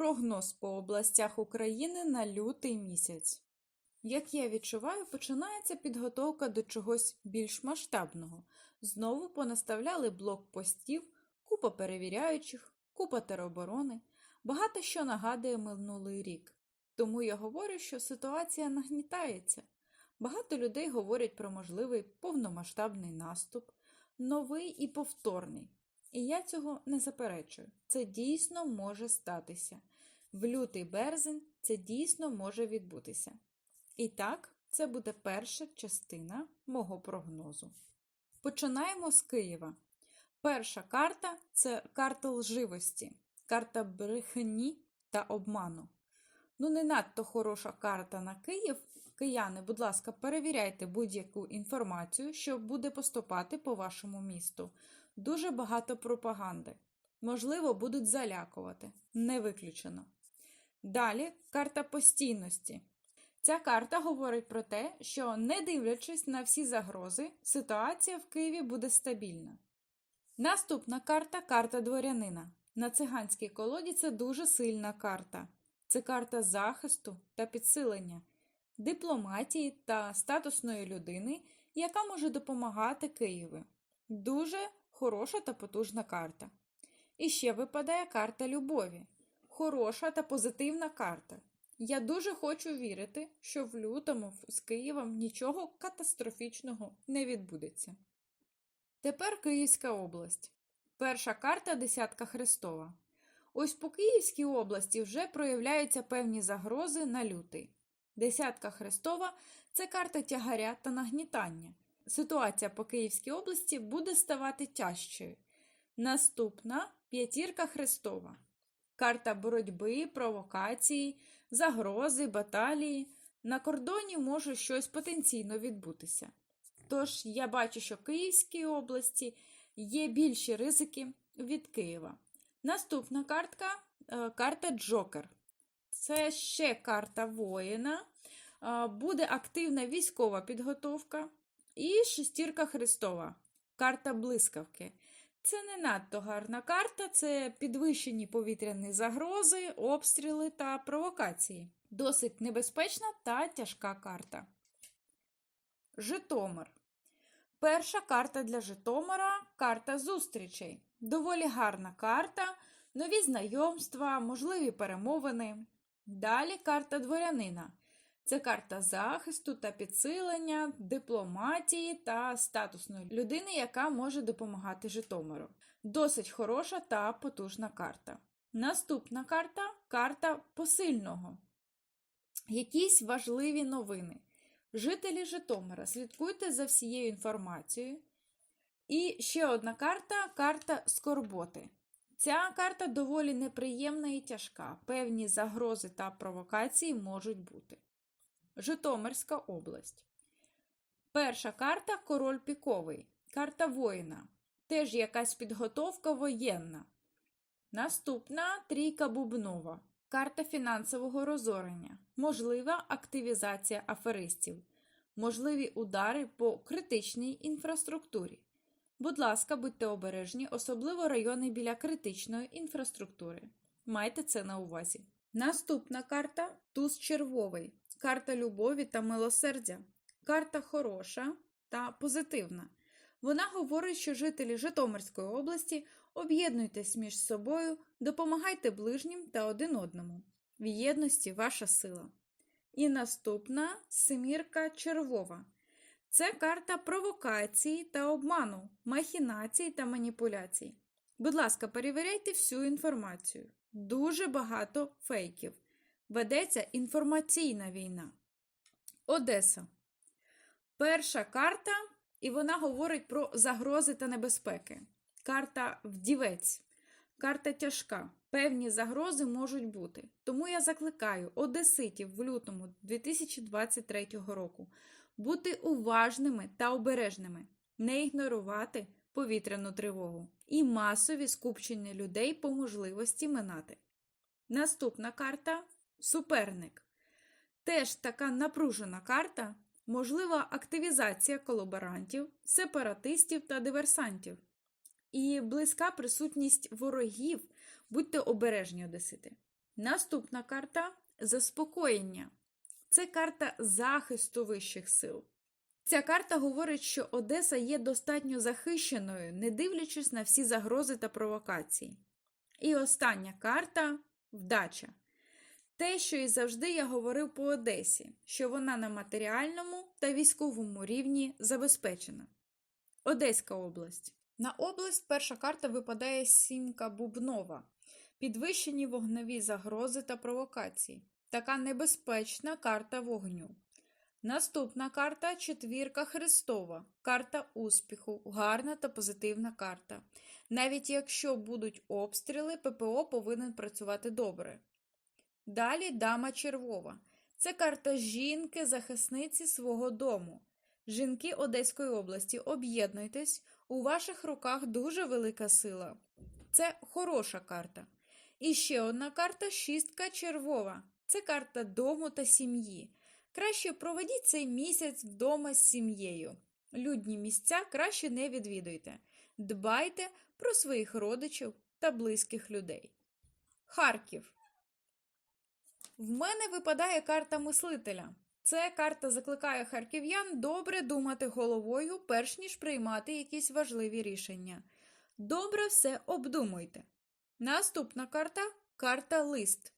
Прогноз по областях України на лютий місяць. Як я відчуваю, починається підготовка до чогось більш масштабного. Знову понаставляли блокпостів, купа перевіряючих, купа тероборони. Багато що нагадує минулий рік. Тому я говорю, що ситуація нагнітається. Багато людей говорять про можливий повномасштабний наступ, новий і повторний. І я цього не заперечую. Це дійсно може статися. В лютий березень це дійсно може відбутися. І так, це буде перша частина мого прогнозу. Починаємо з Києва. Перша карта це карта лживості, карта брехні та обману. Ну, не надто хороша карта на Київ. Кияни, будь ласка, перевіряйте будь-яку інформацію, що буде поступати по вашому місту. Дуже багато пропаганди. Можливо, будуть залякувати. Не виключено. Далі карта постійності. Ця карта говорить про те, що, не дивлячись на всі загрози, ситуація в Києві буде стабільна. Наступна карта карта дворянина. На циганській колоді це дуже сильна карта. Це карта захисту та підсилення, дипломатії та статусної людини, яка може допомагати Києву. Дуже хороша та потужна карта. І ще випадає карта любові. Хороша та позитивна карта. Я дуже хочу вірити, що в лютому з Києвом нічого катастрофічного не відбудеться. Тепер Київська область. Перша карта десятка Христова. Ось по Київській області вже проявляються певні загрози на лютий. Десятка Христова це карта тягаря та нагнітання. Ситуація по Київській області буде ставати тяжчою. Наступна п'ятірка Христова. Карта боротьби, провокації, загрози, баталії. На кордоні може щось потенційно відбутися. Тож я бачу, що в Київській області є більші ризики від Києва. Наступна картка карта Джокер. Це ще карта воїна. Буде активна військова підготовка. І шестірка Христова. Карта блискавки. Це не надто гарна карта, це підвищені повітряні загрози, обстріли та провокації. Досить небезпечна та тяжка карта. Житомир. Перша карта для Житомира карта зустрічей. Доволі гарна карта, нові знайомства, можливі перемовини. Далі карта дворянина. Це карта захисту та підсилення, дипломатії та статусної людини, яка може допомагати Житомиру. Досить хороша та потужна карта. Наступна карта карта посильного. Якісь важливі новини. Жителі Житомира, слідкуйте за всією інформацією. І ще одна карта карта скорботи. Ця карта доволі неприємна і тяжка. Певні загрози та провокації можуть бути. Житомирська область. Перша карта король піковий. Карта воїна. Теж якась підготовка воєнна. Наступна трійка бубнова. Карта фінансового розорення. Можлива активізація аферистів. Можливі удари по критичній інфраструктурі. Будь ласка, будьте обережні, особливо райони біля критичної інфраструктури. Майте це на увазі. Наступна карта туз червовий. Карта любові та милосердя. Карта хороша та позитивна. Вона говорить, що жителі Житомирської області об'єднуйтесь між собою, допомагайте ближнім та один одному. В єдності ваша сила. І наступна семірка червова. Це карта провокації та обману, махінацій та маніпуляцій. Будь ласка, перевіряйте всю інформацію. Дуже багато фейків. Ведеться інформаційна війна. Одеса. Перша карта, і вона говорить про загрози та небезпеки. Карта вдівець. Карта тяжка. Певні загрози можуть бути. Тому я закликаю одеситів в лютому 2023 року бути уважними та обережними, не ігнорувати повітряну тривогу і масові скупчення людей по можливості минати. Наступна карта суперник. Теж така напружена карта, можлива активізація колаборантів, сепаратистів та диверсантів. І близька присутність ворогів, будьте обережні одесити. Наступна карта заспокоєння. Це карта захисту вищих сил. Ця карта говорить, що Одеса є достатньо захищеною, не дивлячись на всі загрози та провокації. І остання карта вдача. Те, що і завжди я говорив по Одесі, що вона на матеріальному та військовому рівні забезпечена. Одеська область. На область перша карта випадає сімка Бубнова. Підвищені вогневі загрози та провокації. Така небезпечна карта вогню. Наступна карта четвірка Христова. Карта успіху, гарна та позитивна карта. Навіть якщо будуть обстріли, ППО повинен працювати добре. Далі дама червова. Це карта жінки, захисниці свого дому. Жінки Одеської області, об'єднуйтесь, у ваших руках дуже велика сила. Це хороша карта. І ще одна карта шістка червова. Це карта дому та сім'ї. Краще проведіть цей місяць вдома з сім'єю. Людні місця краще не відвідуйте. Дбайте про своїх родичів та близьких людей. Харків. В мене випадає карта мислителя. Це карта закликає харків'ян добре думати головою, перш ніж приймати якісь важливі рішення. Добре все обдумуйте. Наступна карта карта лист.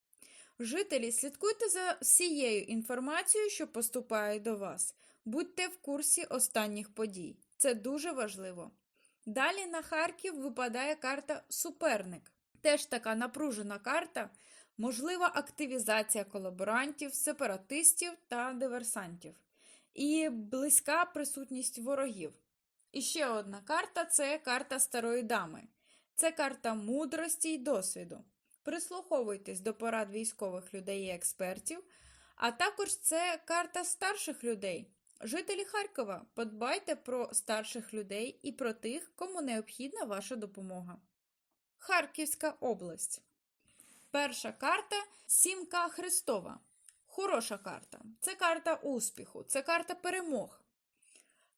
Жителі, слідкуйте за всією інформацією, що поступає до вас. Будьте в курсі останніх подій. Це дуже важливо. Далі на Харків випадає карта Суперник. Теж така напружена карта, можлива активізація колаборантів, сепаратистів та диверсантів. І близька присутність ворогів. І ще одна карта це карта Старої Дами. Це карта мудрості й досвіду. Прислуховуйтесь до порад військових людей і експертів, а також це карта старших людей. Жителі Харкова, подбайте про старших людей і про тих, кому необхідна ваша допомога. Харківська область. Перша карта Сімка Христова. Хороша карта. Це карта успіху, це карта перемог.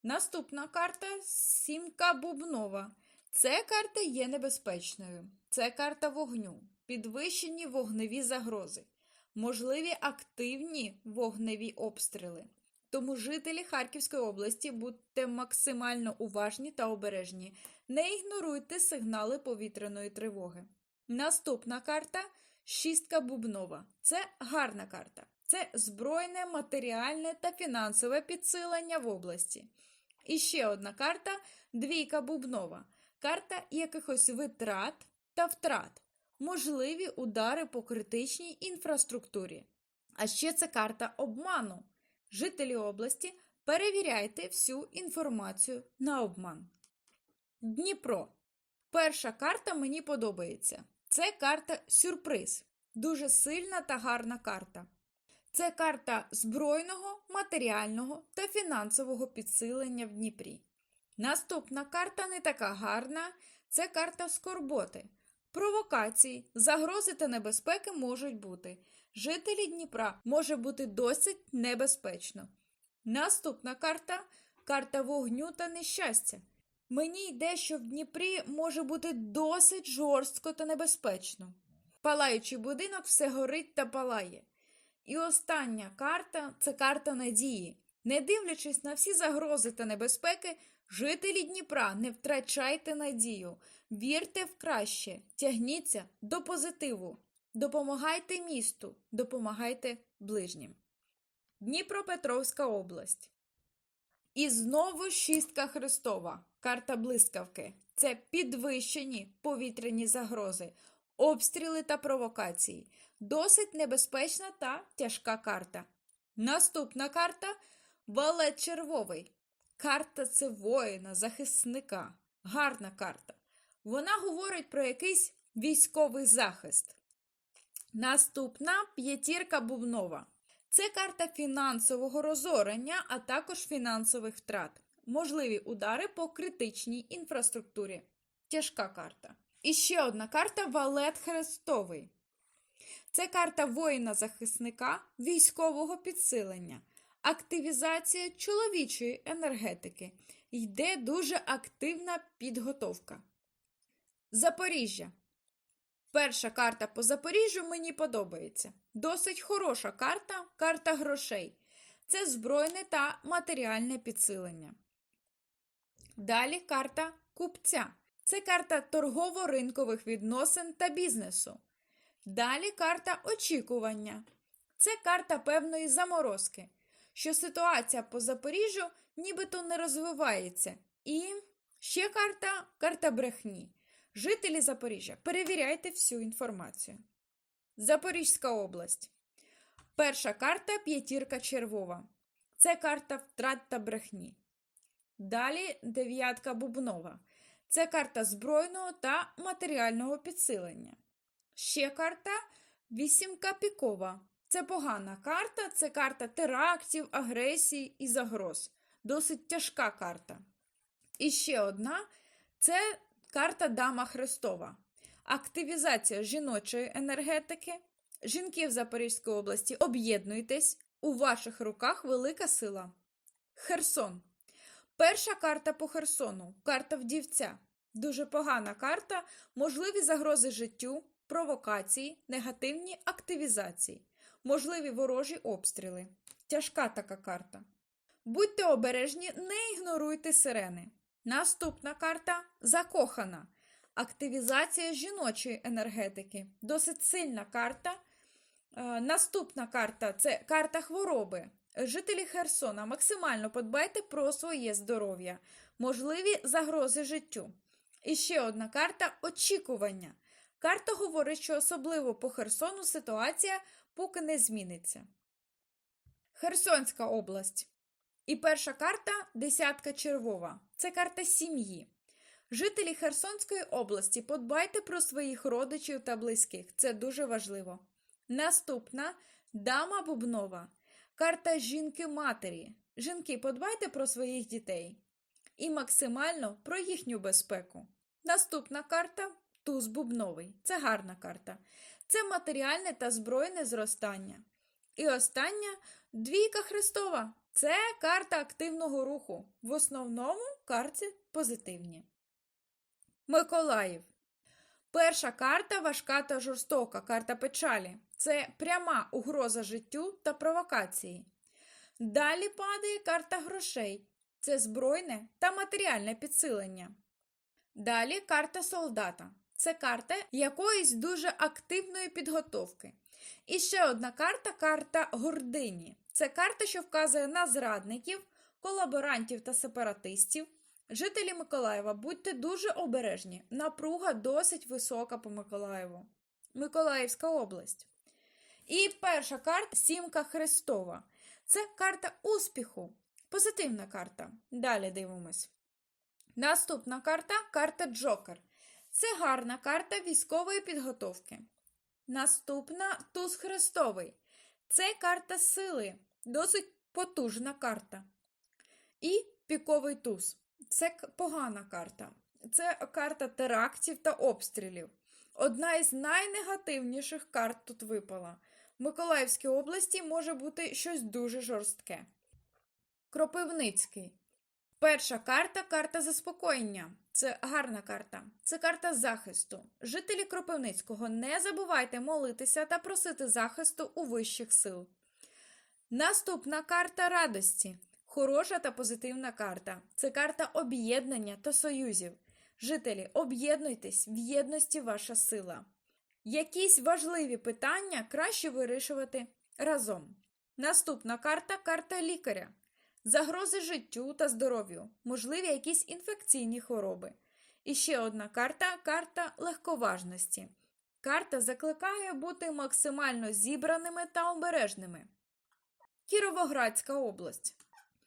Наступна карта Сімка Бубнова. Це карта є небезпечною. Це карта вогню, підвищені вогневі загрози, можливі активні вогневі обстріли. Тому жителі Харківської області будьте максимально уважні та обережні. Не ігноруйте сигнали повітряної тривоги. Наступна карта шістка бубнова. Це гарна карта. Це збройне, матеріальне та фінансове підсилення в області. І ще одна карта двійка бубнова. Карта якихось витрат та втрат, можливі удари по критичній інфраструктурі. А ще це карта обману. Жителі області перевіряйте всю інформацію на обман. Дніпро. Перша карта мені подобається. Це карта сюрприз. Дуже сильна та гарна карта. Це карта збройного, матеріального та фінансового підсилення в Дніпрі. Наступна карта не така гарна це карта скорботи. Провокації, загрози та небезпеки можуть бути. Жителі Дніпра може бути досить небезпечно. Наступна карта карта вогню та нещастя. Мені йде, що в Дніпрі може бути досить жорстко та небезпечно. Палаючий будинок все горить та палає. І остання карта це карта надії. Не дивлячись на всі загрози та небезпеки, жителі Дніпра, не втрачайте надію, вірте в краще, тягніться до позитиву, допомагайте місту, допомагайте ближнім. Дніпропетровська область. І знову шістка Христова, карта блискавки. Це підвищені повітряні загрози, обстріли та провокації. Досить небезпечна та тяжка карта. Наступна карта валет червовий. Карта це воїна, захисника. Гарна карта. Вона говорить про якийсь військовий захист. Наступна п'ятірка бубнова. Це карта фінансового розорення, а також фінансових втрат. Можливі удари по критичній інфраструктурі. Тяжка карта. І ще одна карта Валет Хрестовий. Це карта воїна-захисника військового підсилення, активізація чоловічої енергетики. Йде дуже активна підготовка. Запоріжжя. Перша карта по Запоріжжю мені подобається. Досить хороша карта, карта грошей. Це збройне та матеріальне підсилення. Далі карта купця. Це карта торгово-ринкових відносин та бізнесу. Далі карта очікування. Це карта певної заморозки, що ситуація по Запоріжжю нібито не розвивається. І ще карта карта брехні. Жителі Запоріжжя, перевіряйте всю інформацію. Запорізька область. Перша карта п'ятірка червова. Це карта втрат та брехні. Далі дев'ятка бубнова. Це карта збройного та матеріального підсилення. Ще карта вісімка пікова. Це погана карта, це карта терактів, агресії і загроз. Досить тяжка карта. І ще одна це карта Дама Христова. Активізація жіночої енергетики. Жінки в Запорізькій області об'єднуйтесь. У ваших руках велика сила. Херсон. Перша карта по Херсону. Карта вдівця. Дуже погана карта. Можливі загрози життю, провокації, негативні активізації, можливі ворожі обстріли. Тяжка така карта. Будьте обережні, не ігноруйте сирени. Наступна карта закохана. Активізація жіночої енергетики. Досить сильна карта. Е, Наступна карта це карта хвороби. Жителі Херсона, максимально подбайте про своє здоров'я, можливі загрози життю. І ще одна карта очікування. Карта говорить, що особливо по Херсону ситуація поки не зміниться. Херсонська область. І перша карта десятка червова. Це карта сім'ї. Жителі Херсонської області, подбайте про своїх родичів та близьких. Це дуже важливо. Наступна дама бубнова. Карта жінки-матері. Жінки, подбайте про своїх дітей. І максимально про їхню безпеку. Наступна карта туз бубновий. Це гарна карта. Це матеріальне та збройне зростання. І остання двійка Христова. Це карта активного руху. В основному карти позитивні. Миколаїв. Перша карта важка та жорстока, карта печалі. Це пряма угроза життю та провокації. Далі падає карта грошей. Це збройне та матеріальне підсилення. Далі карта солдата. Це карта якоїсь дуже активної підготовки. І ще одна карта карта гордині. Це карта, що вказує на зрадників, колаборантів та сепаратистів. Жителі Миколаєва, будьте дуже обережні. Напруга досить висока по Миколаєву. Миколаївська область. І перша карта Сімка Христова. Це карта успіху. Позитивна карта. Далі дивимось. Наступна карта карта Джокер. Це гарна карта військової підготовки. Наступна туз Христовий. Це карта сили. Досить потужна карта. І піковий туз. Це погана карта. Це карта терактів та обстрілів. Одна із найнегативніших карт тут випала. В Миколаївській області може бути щось дуже жорстке. Кропивницький. Перша карта карта заспокоєння. Це гарна карта. Це карта захисту. Жителі Кропивницького, не забувайте молитися та просити захисту у вищих сил. Наступна карта радості. Хороша та позитивна карта. Це карта об'єднання та союзів. Жителі, об'єднуйтесь, в єдності ваша сила. Якісь важливі питання краще вирішувати разом. Наступна карта карта лікаря. Загрози життю та здоров'ю, можливі якісь інфекційні хвороби. І ще одна карта карта легковажності. Карта закликає бути максимально зібраними та обережними. Кіровоградська область.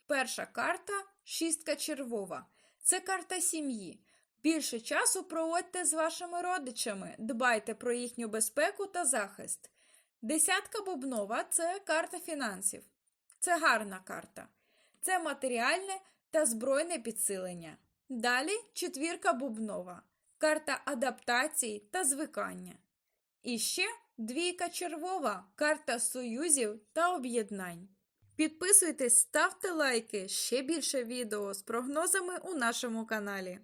Перша карта шістка червова. Це карта сім'ї. Більше часу проводьте з вашими родичами, дбайте про їхню безпеку та захист. Десятка бубнова це карта фінансів. Це гарна карта. Це матеріальне та збройне підсилення. Далі четвірка бубнова. Карта адаптації та звикання. І ще двійка червова карта союзів та об'єднань. Підписуйтесь, ставте лайки, ще більше відео з прогнозами у нашому каналі.